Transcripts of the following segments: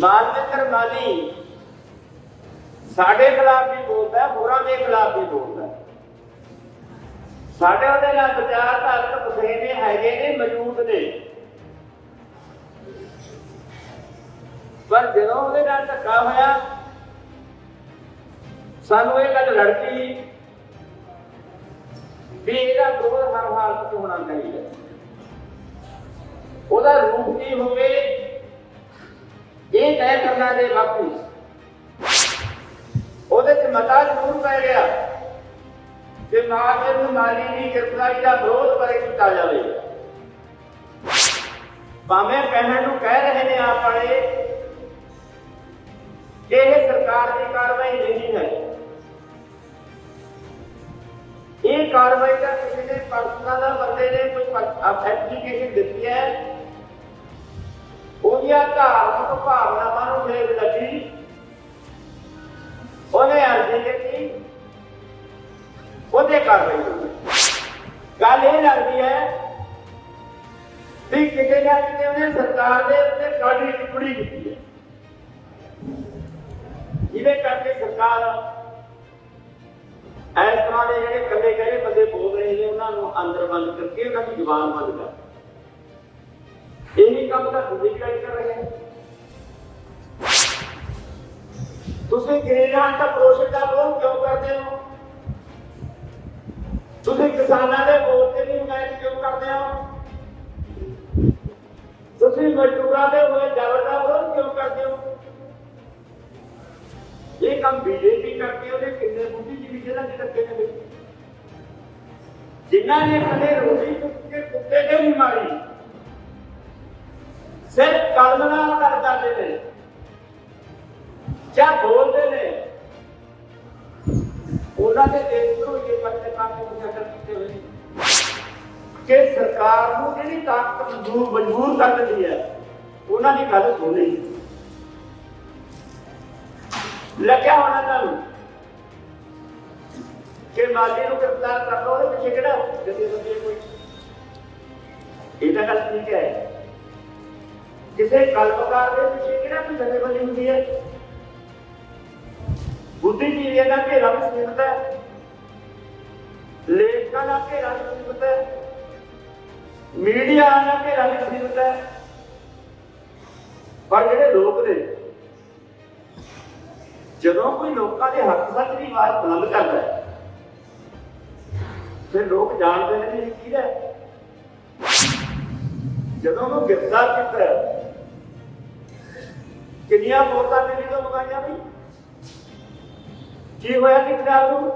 ਮਾਨਵਿੰਦਰ ਮਾਲੀ ਸਾਡੇ ਖਿਲਾਫ ਵੀ ਬੋਲਦਾ ਹੋਰਾਂ ਦੇ ਖਿਲਾਫ ਵੀ ਬੋਲਦਾ ਸਾਡੇ ਉਹਦੇ ਨਾਲ ਵਿਚਾਰ ਧਾਰਕ ਬਥੇਰੇ ਹੈਗੇ ਨੇ, ਮੌਜੂਦ ਨੇ। ਪਰ ਜਦੋਂ ਉਹਦੇ ਨਾਲ ਧੱਕਾ ਹੋਇਆ, ਸਾਨੂੰ ਇਹ ਗੱਲ ਲੜਕੀ ਵੀ ਇਹਦਾ ਵਿਰੋਧ ਹਰ ਹਾਲਤ 'ਚ ਹੋਣਾ ਚਾਹੀਦਾ ਉਹਦਾ ਰੂਪ ਕੀ ਹੋਵੇ ਇਹ ਤੈਅ ਕਰਨਾ ਦੇ ਬਾਪੂ। ਉਹਦੇ ਚ ਮਤਾ ਜ਼ਰੂਰ ਪੈ ਗਿਆ ਕਿ ਮਾਂ ਨੂੰ ਮਾਲੀ ਦੀ ਗ੍ਰਿਫਤਾਰੀ ਦਾ ਵਿਰੋਧ ਕਰੇ ਕੀਤਾ ਜਾਵੇ। ਭਾਵੇਂ ਕਹਿਣ ਨੂੰ ਕਹਿ ਰਹੇ ਨੇ ਆਪ ਵਾਲੇ ਇਹ ਸਰਕਾਰ ਦੀ ਕਾਰਵਾਈ ਨਹੀਂ ਹੈ। ਇਹ ਕਾਰਵਾਈ ਦਾ ਕਿਸੇ ਨੇ ਪਰਸਨਲ ਬੰਦੇ ਨੇ ਕੋਈ ਐਪਲੀਕੇਸ਼ਨ ਦਿੱਤੀ ਹੈ। ਉਹਦੀਆਂ ਧਾਰਮਿਕ ਭਾਵਨਾਵਾਂ ਨੂੰ ਫੇਰ ਲੱਗੀ। ਉਹਨੇ ਅਰਜ਼ੀ ਦਿੱਤੀ ਉਹਦੇ ਕਾਰਵਾਈ ਹੋਈ ਗੱਲ ਇਹ ਲੱਗਦੀ ਹੈ ਵੀ ਕਿਤੇ ਨਾ ਕਿਤੇ ਉਹਨੇ ਸਰਕਾਰ ਦੇ ਉੱਤੇ ਕਾਢੀ ਟਿੱਪਣੀ ਕੀਤੀ ਹੈ। ਜਿਹਦੇ ਕਰਕੇ ਸਰਕਾਰ ਇਸ ਤਰ੍ਹਾਂ ਦੇ ਜਿਹੜੇ ਕੱਲੇ ਕਹਿੰਦੇ ਬੰਦੇ ਬੋਲ ਰਹੇ ਨੇ, ਉਹਨਾਂ ਨੂੰ ਅੰਦਰ ਬੰਦ ਕਰਕੇ ਉਹਨਾਂ ਦੀ ਜ਼ੁਬਾਨ ਬੰਦ ਕਰ ਇਹੀ ਕੰਮ ਤਾਂ ਤੁਸੀਂ ਵੀ ਕਰ ਰਹੇ ਹੋ। ਤੁਸੀਂ ਗ੍ਰੀਨਹਾਊਸ ਦਾ ਪ੍ਰੋਜੈਕਟ ਦਾ ਵਿਰੋਧ ਕਿਉਂ ਕਰਦੇ ਹੋ? ਤੁਸੀਂ ਕਿਸਾਨਾਂ ਦੇ ਮੋਰਚੇ ਦੀ ਹਮਾਇਤ ਕਿਉਂ ਕਰਦੇ ਹੋ? ਤੁਸੀਂ ਮਜ਼ਦੂਰਾਂ ਦੇ ਹੋਏ ਜ਼ਬਰ ਦਾ ਵਿਰੋਧ ਕਿਉਂ ਕਰਦੇ ਹੋ? ਇਹ ਕੰਮ ਬੀਜੇਪੀ ਕਰਕੇ ਉਹਦੇ ਕਿੰਨੇ ਬੁੱਧੀਜੀਵੀ ਜਿਹੜਾ ਕਿ ਰੱਖੇ ਨੇ ਜਿਨ੍ਹਾਂ ਨੇ ਕਦੇ ਰੋਟੀ ਚੁੱਕ ਕੇ ਕੁੱਤੇ ਦੇ ਨਹੀਂ ਮਾਰੀ ਸਿਰਫ ਕਲਮ ਨਾਲ ਗੱਲ ਕਰਦੇ ਨੇ। ਜਾਂ ਬੋਲਦੇ ਨੇ। ਉਹਨਾਂ ਦੇ ਦੇਸ਼ ਨੂੰ ਇਹ ਬੱਚੇ ਕੰਮ ਮੁਜਾਕਰ ਕੀਤੇ ਹੋਏ ਕਿ ਸਰਕਾਰ ਨੂੰ ਜਿਹੜੀ ਤਾਕਤ ਮਜਬੂਰ ਮਜਬੂਰ ਕਰ ਦਿੰਦੀ ਹੈ, ਉਹਨਾਂ ਦੀ ਗੱਲ ਸੁਣੀ ਲੱਗਿਆ ਹੋਣਾ ਤੁਹਾਨੂੰ ਕਿ ਮਾਲੀ ਨੂੰ ਗ੍ਰਿਫਤਾਰ ਕਰ ਲਓ ਉਹਦੇ ਪਿੱਛੇ ਕਿਹੜਾ ਜਦੇ ਬੰਦੇ ਕੋਈ। ਇਹ ਤਾਂ ਗੱਲ ਠੀਕ ਹੈ। ਕਿਸੇ ਕਲਪਕਾਰ ਦੇ ਪਿੱਛੇ ਕਿਹੜਾ ਕੋਈ ਜਥੇਬੰਦੀ ਹੁੰਦੀ ਹੈ? ਬੁੱਧੀਜੀਵੀਆਂ ਦਾ ਘੇਰਾ ਵੀ ਸੀਮਤ ਹੈ। ਲੇਖਕਾਂ ਦਾ ਘੇਰਾ ਵੀ ਸੀਮਤ ਹੈ। ਮੀਡੀਆ ਦਾ ਘੇਰਾ ਵੀ ਸੀਮਤ ਹੈ। ਪਰ ਜਿਹੜੇ ਲੋਕ ਨੇ, ਜਦੋਂ ਕੋਈ ਲੋਕਾਂ ਦੇ ਹੱਕ ਸੱਚ ਦੀ ਆਵਾਜ਼ ਬੁਲੰਦ ਕਰਦਾ ਹੈ, ਫਿਰ ਲੋਕ ਜਾਣਦੇ ਨੇ ਵੀ ਇਹ ਕਿਹਦਾ ਜਦੋਂ ਉਹਨੂੰ ਗ੍ਰਿਫਤਾਰ ਕੀਤਾ ਕਿੰਨੀਆਂ ਵੋਟਾਂ ਦਿੱਲੀ ਤੋਂ ਮੰਗਾਈਆਂ ਵੀ ਕੀ ਹੋਇਆ ਸੀ ਪੰਜਾਬ ਨੂੰ?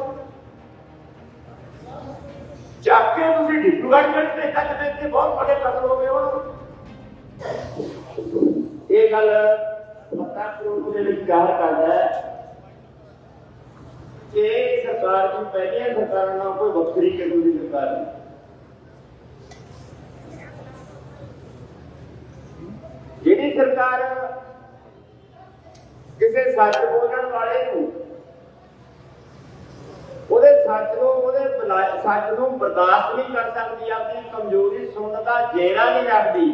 ਚੱਕ ਕੇ ਤੁਸੀਂ ਡਿਪੂਗੜ ਕਰਦੇ ਤੱਕ ਦੇ ਤੇ ਬਹੁਤ ਵੱਡੇ ਕਤਲ ਹੋ ਗਏ ਹੁਣ। ਇਹ ਗੱਲ ਮੱਤਾ ਪ੍ਰੂਫ ਦੇ ਵਿੱਚ ਗੱਲ ਕਰਦਾ ਹੈ? ਕਿ ਸਰਕਾਰ ਦੀ ਪਹਿਲੀਆਂ ਸਰਕਾਰਾਂ ਨਾਲ ਕੋਈ ਵੱਖਰੀ ਕਿਸਮ ਦੀ ਸਰਕਾਰ ਨਹੀਂ। ਜਿਹੜੀ ਸਰਕਾਰ ਕਿਸੇ ਸੱਚ ਬੋਲਣ ਵਾਲੇ ਨੂੰ। ਉਹਦੇ ਸੱਚ ਨੂੰ ਉਹਦੇ ਸੱਚ ਨੂੰ ਬਰਦਾਸ਼ਤ ਨਹੀਂ ਕਰ ਸਕਦੀ, ਆਪਣੀ ਕਮਜ਼ੋਰੀ ਸੁਣਨ ਦਾ ਜੇਰਾ ਨਹੀਂ ਰੱਖਦੀ।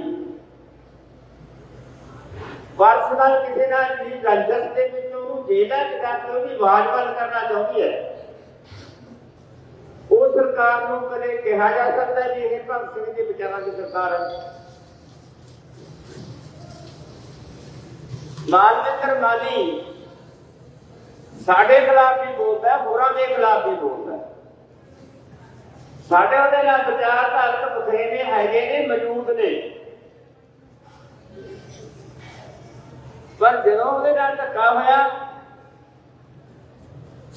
ਵਰਸ ਨਾਲ ਕਿਸੇ ਨਾਲ ਵੀ ਰੰਜਸ ਦੇ ਵਿੱਚ ਉਹਨੂੰ ਜੇਲਾ ਚ ਕਰਕੇ ਉਹਦੀ ਆਵਾਜ਼ ਬੰਦ ਕਰਨਾ ਚਾਹੁੰਦੀ ਹੈ। ਉਹ ਸਰਕਾਰ ਨੂੰ ਕਦੇ ਕਿਹਾ ਜਾ ਸਕਦਾ ਵੀ ਇਹ ਭਗਤ ਸਿੰਘ ਦੇ ਵਿਚਾਰਾਂ ਦੀ ਸਰਕਾਰ ਹੈ। ਮਾਨਵਿੰਦਰ ਮਾਲੀ ਸਾਡੇ ਖਿਲਾਫ ਵੀ ਬੋਲਦਾ ਹੈ, ਹੋਰਾਂ ਦੇ ਖਿਲਾਫ ਵੀ ਬੋਲਦਾ ਹੈ। ਸਾਡੇ ਉਹਦੇ ਨਾਲ ਵਿਚਾਰ ਧਾਰਕ ਬਥੇਰੇ ਹੈਗੇ ਨੇ ਮੌਜੂਦ ਨੇ। ਪਰ ਜਦੋਂ ਉਹਦੇ ਨਾਲ ਧੱਕਾ ਹੋਇਆ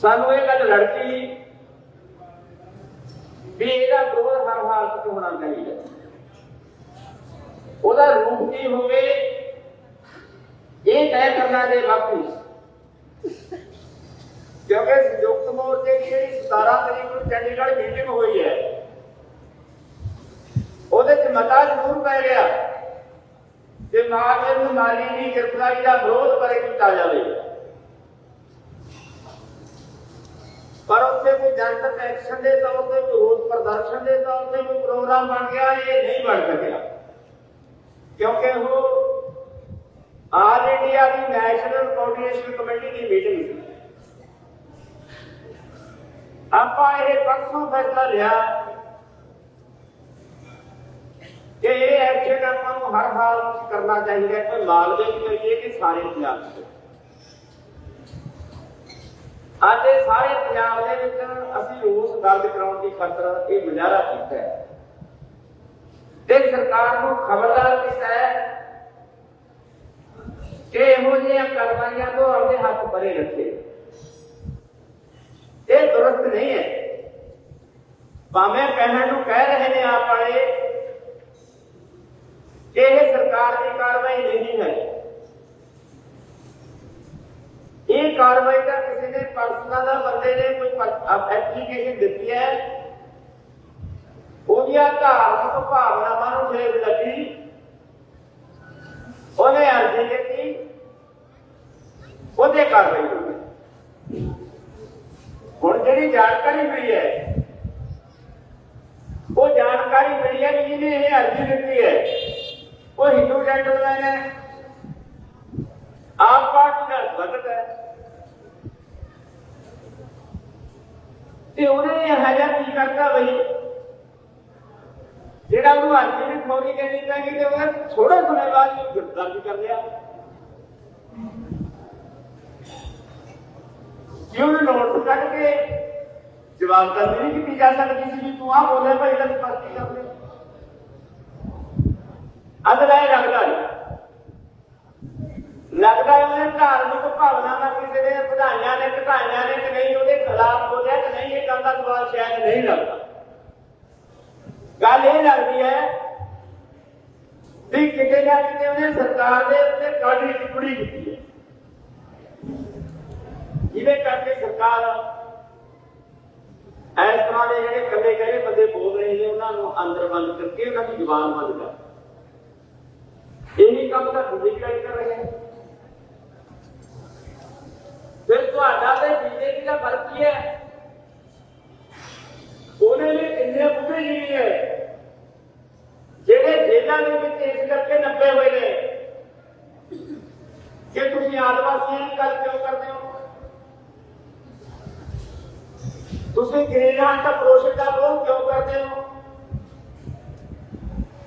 ਸਾਨੂੰ ਇਹ ਗੱਲ ਲੜਕੀ ਵੀ ਇਹਦਾ ਵਿਰੋਧ ਹਰ ਹਾਲਤ 'ਚ ਹੋਣਾ ਚਾਹੀਦਾ। ਉਹਦਾ ਰੂਪ ਕੀ ਹੋਵੇ ਇਹ ਤੈਅ ਕਰਨਾ ਦੇ ਬਾਪੂ। ਕਿਉਂਕਿ ਸੰਯੁਕਤ ਮੋਰਚੇ ਦੀ ਜਿਹੜੀ 17 ਤਰੀਕ ਨੂੰ ਚੰਡੀਗੜ੍ਹ ਮੀਟਿੰਗ ਹੋਈ ਹੈ, ਉਹਦੇ ਚ ਮਤਾ ਜ਼ਰੂਰ ਪੈ ਗਿਆ ਕਿ ਮਾਂ ਨੂੰ ਮਾਲੀ ਦੀ ਗ੍ਰਿਫਤਾਰੀ ਦਾ ਵਿਰੋਧ ਕਰੇ ਕੀਤਾ ਜਾਵੇ। ਪਰ ਉੱਥੇ ਕੋਈ ਜਨਤਕ ਐਕਸ਼ਨ ਦੇ ਤੌਰ ਤੇ, ਕੋਈ ਰੋਸ ਪ੍ਰਦਰਸ਼ਨ ਦੇ ਤੌਰ ਤੇ ਕੋਈ ਪ੍ਰੋਗਰਾਮ ਬਣ ਗਿਆ, ਇਹ ਨਹੀਂ ਬਣ ਸਕਿਆ। ਕਿਉਂਕਿ ਉਹ ਆਲ ਇੰਡੀਆ ਦੀ ਨੈਸ਼ਨਲ ਕੋਆਰਡੀਨੇਸ਼ਨ ਕਮੇਟੀ ਦੀ ਮੀਟਿੰਗ ਆਪਾਂ ਇਹ ਪਰਸੋਂ ਫੈਸਲਾ ਲਿਆ ਕਿ ਇਹ ਐਕਸ਼ਨ ਆਪਾਂ ਨੂੰ ਹਰ ਹਾਲ ਵਿੱਚ ਕਰਨਾ ਚਾਹੀਦਾ ਹੈ, ਕੋਈ ਮਾਲਵੇ ਚ ਕਰੀਏ ਕਿ ਸਾਰੇ ਪੰਜਾਬ ਚ ਅੱਜ ਇਹ ਸਾਰੇ ਪੰਜਾਬ ਦੇ ਵਿੱਚ ਅਸੀਂ ਉਸ ਦਰਜ ਕਰਾਉਣ ਦੀ ਖਾਤਰ ਇਹ ਮੁਜ਼ਾਹਰਾ ਕੀਤਾ ਹੈ। ਤੇ ਸਰਕਾਰ ਨੂੰ ਖਬਰਦਾਰ ਕੀਤਾ ਹੈ ਕਿ ਇਹੋ ਜਿਹੀਆਂ ਕਾਰਵਾਈਆਂ ਤੋਂ ਆਪਣੇ ਹੱਥ ਪਰੇ ਰੱਖੇ ਇਹ ਦੁਰਸਤ ਨਹੀਂ ਹੈ ਭਾਵੇਂ ਕਹਿਣ ਨੂੰ ਕਹਿ ਰਹੇ ਨੇ ਆਪ ਵਾਲੇ ਕਿ ਇਹ ਸਰਕਾਰ ਦੀ ਕਾਰਵਾਈ ਨਹੀਂ ਹੈ ਇਹ ਕਾਰਵਾਈ ਤਾਂ ਕਿਸੇ ਨੇ ਪਰਸਨਲ ਦਾ ਬੰਦੇ ਨੇ ਕੋਈ ਐਪਲੀਕੇਸ਼ਨ ਦਿੱਤੀ ਹੈ ਉਹਦੀਆਂ ਧਾਰਮਿਕ ਭਾਵਨਾਵਾਂ ਨੂੰ ਠੇਸ ਲੱਗੀ ਉਹਨੇ ਅਰਜ਼ੀ ਦਿੱਤੀ ਉਹਦੇ ਕਾਰਵਾਈ ਹੋਈ ਹੁਣ ਜਿਹੜੀ ਜਾਣਕਾਰੀ ਮਿਲੀ ਹੈ, ਉਹ ਜਾਣਕਾਰੀ ਮਿਲੀ ਹੈ ਕਿ ਜਿਹਨੇ ਇਹ ਅਰਜ਼ੀ ਦਿੱਤੀ ਹੈ। ਉਹ ਹਿੰਦੂ ਜੈਂਟਲਮੈਨ ਹੈ। ਆਪ ਪਾਰਟੀ ਦਾ ਸੰਬੰਧਤ ਹੈ। ਤੇ ਉਹਨੇ ਹਜਾ ਕੀ ਕਰਤਾ ਬਈ? ਜਿਹੜਾ ਉਹਨੂੰ ਅਰਜ਼ੀ ਦੀ ਫੌਰੀ ਦੇਣੀ ਪੈਗੀ ਤੇ ਉਹਨੇ ਥੋੜਾ ਸਮੇਂ ਬਾਅਦ ਹੀ ਗ੍ਰਿਫਤਾਰ ਵੀ ਕਰ ਲਿਆ। ਕਿਉਂ ਨੋਟਿਸ ਕੱਢ ਕੇ? ਜਵਾਬ ਤਾਂ ਨਹੀਂ ਕੀਤੀ ਜਾ ਸਕਦੀ ਸੀ ਤੂੰ ਆ ਬੋਲੇ ਭਾਈ ਤਾਂ ਸਪਸ਼ਟੀ ਕਰ ਦੇ ਅਦਲਾ ਲੱਗਦਾ ਲੱਗਦਾ ਉਹਨੇ ਧਾਰਮਿਕ ਭਾਵਨਾ ਨਾਲ ਕਿਸੇ ਦੇ ਵਧਾਈਆਂ ਨੇ, ਘਟਾਈਆਂ ਨੇ, ਕਿ ਨਹੀਂ, ਉਹਦੇ ਖਿਲਾਫ ਬੋਲਿਆ ਕਿ ਨਹੀਂ, ਇਹ ਗੱਲ ਦਾ ਸਵਾਲ ਸ਼ਾਇਦ ਨਹੀਂ ਲੱਗਦਾ। ਗੱਲ ਇਹ ਲੱਗਦੀ ਹੈ ਵੀ ਕਿਤੇ ਨਾ ਕਿਤੇ ਉਹਨੇ ਸਰਕਾਰ ਦੇ ਉੱਤੇ ਕਾਢੀ ਟਿੱਪਣੀ ਕੀਤੀ ਹੈ। ਜਿਹਦੇ ਕਰਕੇ ਸਰਕਾਰ ਇਸ ਤਰ੍ਹਾਂ ਦੇ ਜਿਹੜੇ ਕੱਲੇ ਕਹੇ ਬੰਦੇ ਬੋਲ ਰਹੇ ਨੇ, ਉਹਨਾਂ ਨੂੰ ਅੰਦਰ ਬੰਦ ਕਰਕੇ ਉਹਨਾਂ ਦੀ ਜ਼ੁਬਾਨ ਬੰਦ ਕਰ। ਇਹੀ ਕੰਮ ਤਾਂ ਤੁਸੀਂ ਵੀ ਕਰ ਰਹੇ ਹੋ ਫਿਰ ਤੁਹਾਡਾ ਤੇ ਬੀਜੇਪੀ ਦਾ ਫ਼ਰਕ ਕੀ ਹੈ ਉਹਨੇ ਵੀ ਕਿੰਨੇ ਬੁੱਢੇ ਜੀ ਹੈ ਜਿਹੜੇ ਜੇਲ੍ਹਾਂ ਦੇ ਵਿੱਚ ਇਸ ਕਰਕੇ ਨੱਪੇ ਹੋਏ ਨੇ ਕਿ ਤੁਸੀਂ ਆਦਿਵਾਸੀਆਂ ਦੀ ਗੱਲ ਕਿਉਂ ਕਰਦੇ ਹੋ ਤੁਸੀਂ ਗ੍ਰੀਨਹਾਊਸ ਦਾ ਪ੍ਰੋਜੈਕਟ ਦਾ ਵਿਰੋਧ ਕਿਉਂ ਕਰਦੇ ਹੋ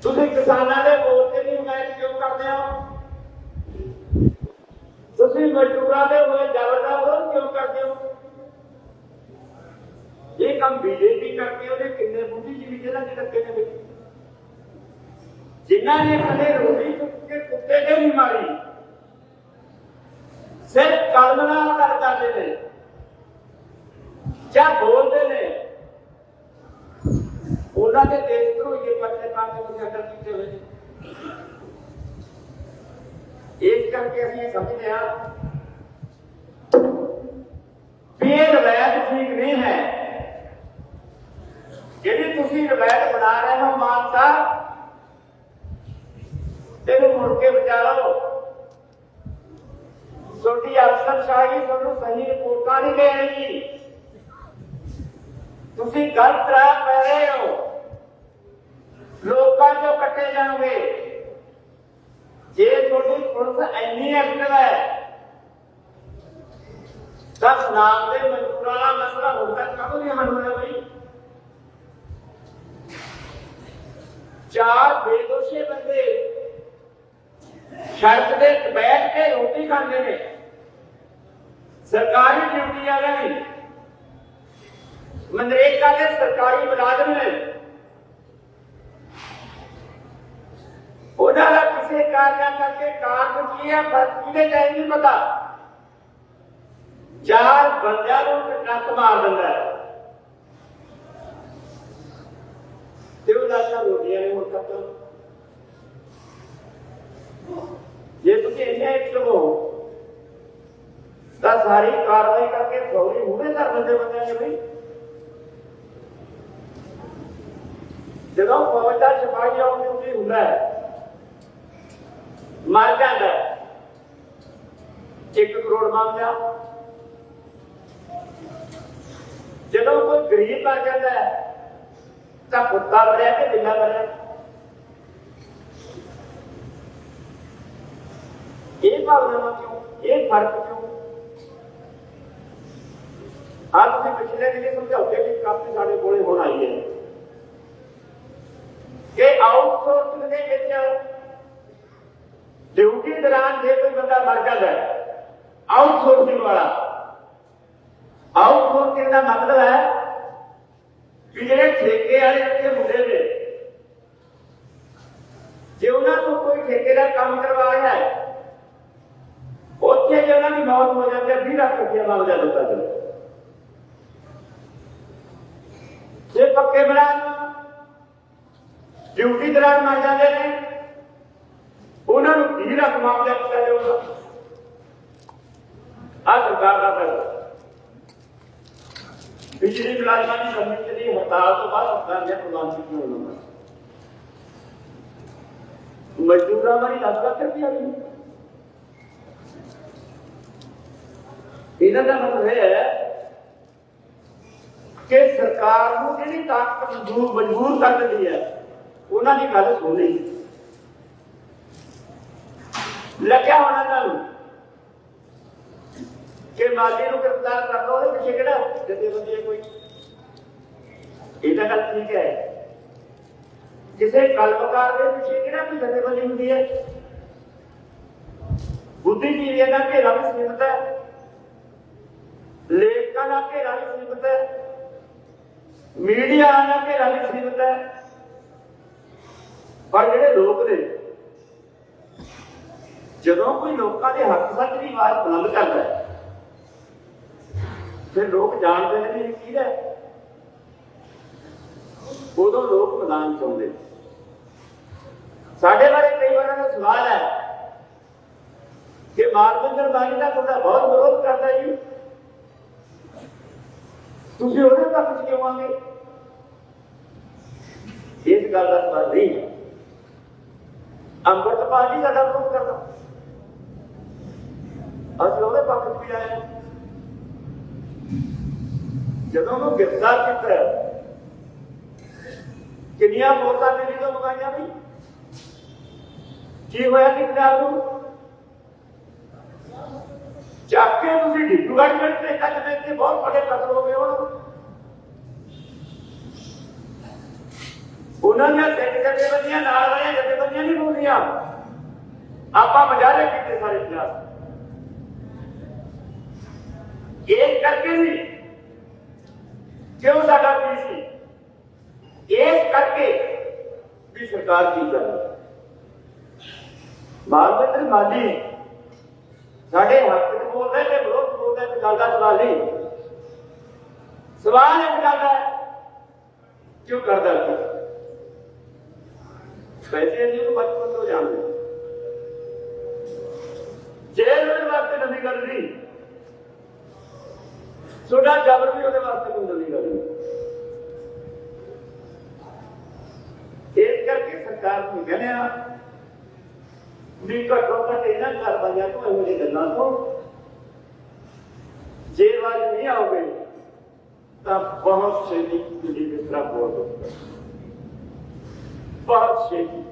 ਤੁਸੀਂ ਕਿਸਾਨਾਂ ਦੇ ਮੋਰਚੇ ਦੀ ਹਮਾਇਤ ਕਿਉਂ ਕਰਦੇ ਹੋ ਤੁਸੀਂ ਮਜ਼ਦੂਰਾਂ ਦੇ ਹੋਏ ਜ਼ਬਰ ਦਾ ਵਿਰੋਧ ਕਿਉਂ ਕਰਦੇ ਹੋ ਇਹ ਕੰਮ ਬੀਜੇਪੀ ਕਰਕੇ ਉਹਦੇ ਕਿੰਨੇ ਬੁੱਧੀਜੀਵੀ ਜਿਹੜਾ ਕਿ ਰੱਖੇ ਨੇ ਵਿੱਚ ਜਿਨ੍ਹਾਂ ਨੇ ਕਦੇ ਰੋਟੀ ਚੁੱਕ ਕੇ ਕੁੱਤੇ ਦੇ ਨਹੀਂ ਮਾਰੀ ਸਿਰਫ ਕਲਮ ਨਾਲ ਗੱਲ ਕਰਦੇ ਨੇ ਜਾਂ ਬੋਲਦੇ ਨੇ ਉਹਨਾਂ ਦੇ ਦੇਸ਼ ਧਰੋਈਏ ਪਰਚੇ ਪਾ ਕੇ ਤੁਸੀਂ ਅੰਦਰ ਕੀਤੇ ਹੋਏ ਨੇ ਇਸ ਕਰਕੇ ਅਸੀਂ ਇਹ ਸਮਝਦੇ ਹਾਂ ਵੀ ਇਹ ਰਵਾਇਤ ਠੀਕ ਨਹੀਂ ਹੈ ਜਿਹੜੀ ਤੁਸੀਂ ਰਵਾਇਤ ਬਣਾ ਰਹੇ ਹੋ ਮਾਨ ਸਾਹਿਬ ਤੈਨੂੰ ਮੁੜ ਕੇ ਬਚਾ ਲਓ ਤੁਹਾਡੀ ਅਫਸਰ ਸ਼ਾਹੀ ਤੁਹਾਨੂੰ ਸਹੀ ਰਿਪੋਰਟਾਂ ਨਹੀਂ ਤੁਸੀਂ ਗਲਤ ਰਾਹ ਪੈ ਰਹੇ ਹੋ। ਲੋਕਾਂ ਚੋਂ ਕੱਟੇ ਜਾਓਗੇ ਜੇ ਤੁਹਾਡੀ ਪੁਲਿਸ ਇੰਨੀ ਐਕਟਿਵ ਹੈ ਤਾਂ ਨਾਮ ਦੇ ਮਜ਼ਦੂਰਾਂ ਦਾ ਮਸਲਾ ਹੁਣ ਤੱਕ ਕਦੋਂ ਨਹੀਂ ਹੱਲ ਹੋਇਆ ਬਈ? ਚਾਰ ਬੇਦੋਸ਼ੇ ਬੰਦੇ ਸੜਕ ਤੇ ਬੈਠ ਕੇ ਰੋਟੀ ਖਾਂਦੇ ਨੇ। ਸਰਕਾਰੀ ਡਿਊਟੀ ਆ ਗਈ ਮਨਰੇਗਾ ਦੇ ਸਰਕਾਰੀ ਮੁਲਾਜ਼ਮ ਨੇ। ਉਹਨਾਂ ਦਾ ਕਿਸੇ ਕਾਰਨਾਂ ਕਰਕੇ ਕਾਰਨ ਕੀ ਹੈ ਬਸ ਕਿਹਦੇ ਚਾਹੀ ਨਹੀਂ ਪਤਾ। ਚਾਰ ਬੰਦਿਆਂ ਨੂੰ ਟੱਕ ਮਾਰ ਦਿੰਦਾ ਹੈ। ਤੇ ਉਹਦਾ ਤਾਂ ਰੋਟੀਆਂ ਨੇ ਹੁਣ ਤੱਕ ਜੇ ਤੁਸੀਂ ਇੰਨੇ ਐਕਟਿਵ ਹੋ ਤਾਂ ਸਾਰੀ ਕਾਰਵਾਈ ਕਰਕੇ ਫੌਰੀ ਮੂਹਰੇ ਕਰ ਦਿੰਦੇ ਬੰਦਿਆਂ ਨੇ ਬਈ ਜਦੋਂ ਫੌਜ ਦਾ ਸਿਪਾਹੀ ਆਉਂ ਡਿਊਟੀ ਹੁੰਦਾ ਹੈ ਮਰ ਜਾਂਦਾ ਹੈ। ਇੱਕ ਕਰੋੜ ਮੰਗਦਾ ਜਦੋਂ ਕੋਈ ਗਰੀਬ ਮਰ ਜਾਂਦਾ ਹੈ, ਤਾਂ ਕੁੱਤਾ ਮਰਿਆ ਕਿ ਬਿੱਲਾ ਮਰਿਆ? ਇਹ ਭਾਵਨਾਵਾਂ ਕਿਉਂ? ਇਹ ਫ਼ਰਕ ਕਿਉਂ? ਆਪ ਤੁਸੀਂ ਪਿਛਲੇ ਦਿਨ ਸਮਝਾਉਂਦੇ ਕਿ ਕਾਫੀ ਸਾਡੇ ਕੋਲੇ ਹੁਣ ਆਈ ਹੈ। ਕਿ ਆਊਟਸੋਰਸਿੰਗ ਦੇ ਵਿੱਚ ਡਿਊਟੀ ਦੌਰਾਨ ਜੇ ਕੋਈ ਬੰਦਾ ਮਰ ਜਾਂਦਾ ਹੈ ਆਊਟਸੋਰਸਿੰਗ ਵਾਲਾ। ਆਊਟਸੋਰਸਿੰਗ ਦਾ ਮਤਲਬ ਹੈ ਵੀ ਜਿਹੜੇ ਠੇਕੇ ਵਾਲੇ ਉੱਥੇ ਮੁੰਡੇ ਨੇ, ਜੇ ਉਹਨਾਂ ਤੋਂ ਕੋਈ ਠੇਕੇ ਦਾ ਕੰਮ ਕਰਵਾ ਰਿਹਾ ਹੈ, ਉੱਥੇ ਜੇ ਉਹਨਾਂ ਦੀ ਮੌਤ ਹੋ ਜਾਂਦੀ ਹੈ 20 ਲੱਖ ਰੁਪਇਆ ਮੰਗਦਾ ਦਿੱਤਾ ਜਾਂਦਾ ਜੇ ਪੱਕੇ ਬਣਾ ਡਿਊਟੀ ਦੌਰਾਨ ਮਰ ਜਾਂਦੇ ਨੇ, ਉਹਨਾਂ ਨੂੰ 20 ਲੱਖ ਮੁਆਵਜ਼ਾ ਦਿੱਤਾ ਜਾਊਗਾ ਆ ਸਰਕਾਰ ਦਾ ਫੈਸਲਾ। ਪਿਛਲੀ ਮੁਲਾਜ਼ਮਾਂ ਦੀ ਕਮਿਸ਼ਨ ਦੀ ਹੜਤਾਲ ਤੋਂ ਬਾਅਦ ਸਰਕਾਰ ਨੇ ਪ੍ਰਬੰਧ ਕੀਤੇ ਹੋਣਾ ਮਜ਼ਦੂਰਾਂ ਵਾਲੀ ਲੱਗਾ ਕਰਦੀ ਆ ਰਹੀ ਇਹਨਾਂ ਦਾ ਮਤਲਬ ਇਹ ਹੈ ਕਿ ਸਰਕਾਰ ਨੂੰ ਜਿਹੜੀ ਤਾਕਤ ਮਜ਼ਦੂਰ ਮਜਬੂਰ ਕਰ ਦਿੰਦੀ ਹੈ, ਉਹਨਾਂ ਦੀ ਗੱਲ ਸੁਣਨੀ। ਲੱਗਿਆ ਹੋਣਾ ਇਹਨਾਂ ਨੂੰ ਕਿ ਮਾਲੀ ਨੂੰ ਗ੍ਰਿਫਤਾਰ ਕਰ ਲਓ ਉਹਦੇ ਪਿੱਛੇ ਕਿਹੜਾ ਜਥੇਬੰਦੀ ਹੈ ਕੋਈ? ਇਹ ਤਾਂ ਗੱਲ ਠੀਕ ਹੈ? ਕਿਸੇ ਕਲਮਕਾਰ ਦੇ ਪਿੱਛੇ ਕਿਹੜਾ ਕੋਈ ਜਥੇਬੰਦੀ ਹੁੰਦੀ ਹੈ? ਬੁੱਧੀਜੀਵੀਆਂ ਦਾ ਘੇਰਾ ਵੀ ਸੀਮਤ ਹੈ। ਲੇਖਕਾਂ ਦਾ ਘੇਰਾ ਵੀ ਸੀਮਤ ਹੈ। ਮੀਡੀਆ ਦਾ ਘੇਰਾ ਵੀ ਸੀਮਤ ਹੈ। ਪਰ ਜਿਹੜੇ ਲੋਕ ਨੇ, ਜਦੋਂ ਕੋਈ ਲੋਕਾਂ ਦੇ ਹੱਕ ਸੱਚ ਦੀ ਆਵਾਜ਼ ਬੁਲੰਦ ਕਰਦਾ ਹੈ ਫਿਰ ਲੋਕ ਜਾਣਦੇ ਨੇ ਇਹ ਕੀ ਉਦੋਂ ਲੋਕ ਮੈਦਾਨ ਚਾਹੁੰਦੇ ਸਾਡੇ ਬਾਰੇ ਕਈ ਵਾਰ ਦਾ ਸਵਾਲ ਹੈ ਕਿ ਮਾਰਬਿੰਦਰ ਬਾਣੀ ਦਾ ਤੁਹਾਡਾ ਬਹੁਤ ਵਿਰੋਧ ਕਰਦਾ ਜੀ। ਤੁਸੀਂ ਉਹਦੇ ਪੱਖ ਕਿਉਂ ਆਂਗੇ ਇਸ ਗੱਲ ਦਾ ਸਵਾਲ ਨਹੀਂ ਅੰਮ੍ਰਿਤਪਾਲ ਜੀ ਸਾਡਾ ਵਿਰੋਧ ਕਰਦਾ। ਅਸੀਂ ਉਹਦੇ ਪੱਖ 'ਚ ਵੀ ਆਏ ਜਦੋਂ ਉਹਨੂੰ ਗ੍ਰਿਫਤਾਰ ਕੀਤਾ ਕਿੰਨੀਆਂ ਮੌਤਾਂ ਦਿੱਲੀ ਤੋਂ ਮੰਗਾਈਆਂ ਵੀ ਕੀ ਹੋਇਆ ਸੀ ਨੂੰ? ਚੱਕ ਕੇ ਤੁਸੀਂ ਡਿਬਰੂਗੜ੍ਹ ਵਿੱਚ ਤੇ ਕੱਜ ਦੇ ਤੇ ਬਹੁਤ ਵੱਡੇ ਕਤਲ ਹੋ ਗਏ ਹੁਣ। ਉਹਨਾਂ ਦੀਆਂ ਸਿੱਖ ਜਥੇਬੰਦੀਆਂ ਨਾਲ ਵਾਲੀਆਂ ਜਥੇਬੰਦੀਆਂ ਨਹੀਂ ਬੋਲੀਆਂ। ਆਪਾਂ ਮਜਾਰੇ ਕੀਤੇ ਸਾਰੇ ਪੰਜਾਬ। ਇਹ ਕਰਕੇ ਨਹੀਂ ਕਿਉਂ ਸਾਡਾ ਕੀ ਸੀ ਇਸ ਕਰਕੇ ਵੀ ਸਰਕਾਰ ਕੀ ਕਰ ਰਹੀ ਹੈ ਮਾਲਵਿੰਦਰ ਮਾਲੀ ਸਾਡੇ ਹੱਕ ਚ ਬੋਲਦੇ ਤੇ ਵਿਰੋਧ ਬੋਲਦੇ ਤੇ ਗੱਲ ਦਾ ਸਵਾਲ ਨਹੀਂ ਸਵਾਲ ਇਹ ਕਰਦਾ ਕਿਉਂ ਕਰਦਾ ਹੈ ਵੈਸੇ ਅਸੀਂ ਉਹਨੂੰ ਬਚਪਨ ਤੋਂ ਜਾਣਦੇ ਹਾਂ। ਜੇਲ੍ਹ ਉਹਦੇ ਵਾਸਤੇ ਨਵੀਂ ਗੱਲ ਨਹੀਂ ਤੁਹਾਡਾ ਜਬਰ ਵੀ ਉਹਦੇ ਵਾਸਤੇ ਕੋਈ ਨਵੀਂ ਗੱਲ ਨਹੀਂ। ਇਸ ਕਰਕੇ ਸਰਕਾਰ ਨੂੰ ਕਹਿੰਦੇ ਆ ਵੀ ਘੱਟੋ ਘੱਟ ਇਹਨਾਂ ਕਾਰਵਾਈਆਂ ਤੋਂ ਇਹੋ ਜਿਹੀ ਗੱਲਾਂ ਤੋਂ ਜੇ ਵਾਜ ਨਹੀਂ ਆਓਗੇ ਤਾਂ ਬਹੁਤ ਛੇਤੀ ਦਿੱਲੀ ਦੇ ਤਰ੍ਹਾਂ ਬੋਲ ਦੋ ਬਹੁਤ ਛੇਤੀ।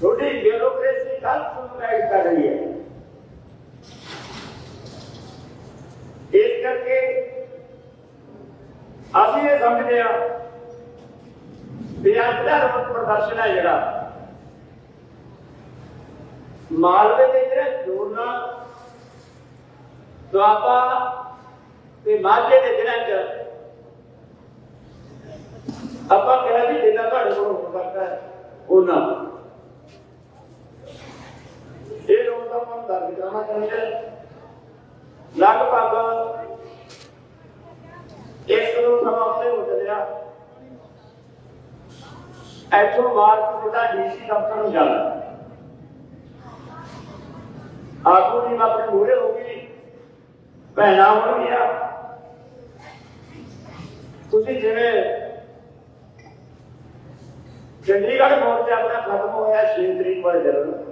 ਥੋੜੀ ਬਿਊਰੋਕ੍ਰੇਸੀ ਕੱਲ ਤੋਂ ਐਡ ਕਰ ਰਹੀ ਇਸ ਕਰਕੇ ਅਸੀਂ ਇਹ ਸਮਝਦੇ ਆ ਵੀ ਅੱਜ ਦਾ ਪ੍ਰਦਰਸ਼ਨ ਹੈ ਜਿਹੜਾ। ਮਾਲਵੇ ਦੇ ਜਿਹੜੇ ਜੋੜਨਾ ਦੁਆਬਾ ਤੇ ਮਾਝੇ ਦੇ ਜਿਹੜਾ ਚ ਆਪਾਂ ਕਹਿੰਦੇ ਵੀ ਜਿੰਨਾ ਤੁਹਾਡੇ ਕੋਲ ਹੋ ਸਕਦਾ ਹੈ ਉਹਨਾਂ ਇਹ ਰੋਡ ਦਾ ਮਨ ਦਰਜ ਕਰਾਉਣਾ ਚਾਹੀਦਾ ਲਗਭਗ ਇੱਕ ਨੂੰ ਸਮਾਂ ਹੋ ਚੱਲਿਆ। ਐਥੋਂ ਬਾਅਦ ਤੁਹਾਡਾ ਡੀਸੀ ਦਫ਼ਤਰ ਨੂੰ ਜਾਣਾ। ਆਗੂ ਦੀ ਆਪਣੇ ਮੂਹਰੇ ਹੋ ਗਈ। ਭੈਣਾ ਹੋਣਗੀਆਂ। ਤੁਸੀਂ ਜਿਵੇਂ ਚੰਡੀਗੜ੍ਹ ਮੋਰਚਾ ਆਪਣਾ ਖਤਮ ਹੋਇਆ 6 ਤਰੀਕ ਵਾਲੇ ਦਿਨ।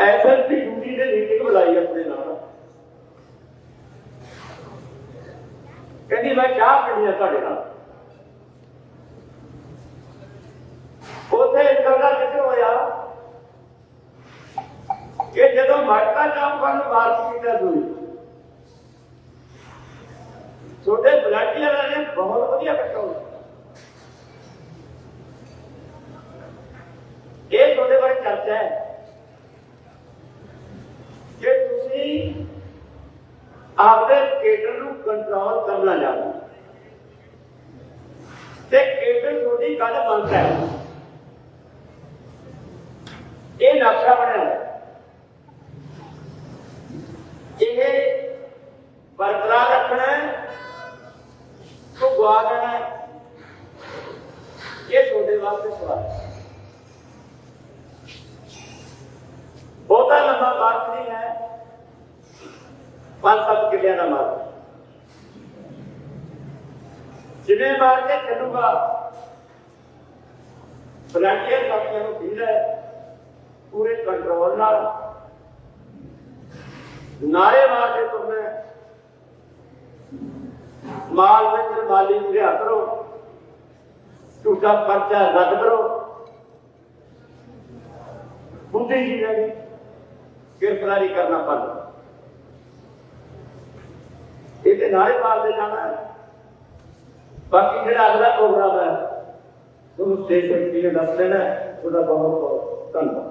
ਐਸਐਸਪੀ ਡਿਊਟੀ ਦੇ ਮੀਟਿੰਗ ਬੁਲਾਈ ਆਪਣੇ ਨਾਲ। ਕਹਿੰਦੀ, ਮੈਂ ਚਾਹ ਪੀਣੀ ਆ ਤੁਹਾਡੇ ਨਾਲ। ਉਥੇ ਕਰਦਾ ਕਿੱਥੇ ਹੋਇਆ, ਕਿ ਜਦੋਂ ਮਟਕਾ ਨਾਮ ਕਰਨ ਵਾਰਸੀ ਦਾ ਹੋਈ ਛੋਟੇ ਬਲੱਡ ਲੈਣਾ ਨੇ ਬਹੁਤ ਵਧੀਆ ਕੱਟਾ ਹੋਇਆ ਇਹ ਨਕਸ਼ਾ ਬਣਿਆ ਹੈ ਇਹ ਬਰਕਰਾਰ ਰੱਖਣਾ ਹੈ ਤੋਂ ਗਵਾ ਦੇਣਾ ਹੈ ਇਹ ਤੁਹਾਡੇ ਵਾਸਤੇ ਸਵਾਲ ਹੈ ਬਹੁਤਾ ਲੰਬਾ ਮਾਰਗ ਨਹੀਂ ਹੈ ਪੰਜ ਸੱਤ ਕਿੱਲਿਆਂ ਦਾ ਮਾਰਗ ਜਿਵੇਂ ਮਾਰ ਕੇ ਚੱਲੂਗਾ ਫਲਾਟੀਅਰ ਸਾਥੀਆਂ ਨੂੰ ਵੀਰ ਹੈ ਪੂਰੇ ਕੰਟਰੋਲ ਨਾਲ ਨਾਰੇ ਮਾਰ ਕੇ ਤੁਰਨਾ ਹੈ। ਮਾਲ ਵਿੱਚ ਮਾਲੀ ਨੂੰ ਰਿਹਾ ਕਰੋ ਝੂਠਾ ਪਰਚਾ ਰੱਦ ਕਰੋ ਬੁੱਧੀ ਜੀ ਰਹੀ ਕਿਰਪਾਰੀ ਕਰਨਾ ਬੰਦ ਇਹ ਤੇ ਨਾਰੇ ਮਾਰਦੇ ਜਾਣਾ ਹੈ ਬਾਕੀ ਜਿਹੜਾ ਅਗਲਾ ਪ੍ਰੋਗਰਾਮ ਹੈ ਤੁਹਾਨੂੰ ਸਟੇਜ ਤੇ ਦੱਸ ਦੇਣਾ ਹੈ। ਤੁਹਾਡਾ ਬਹੁਤ ਬਹੁਤ ਧੰਨਵਾਦ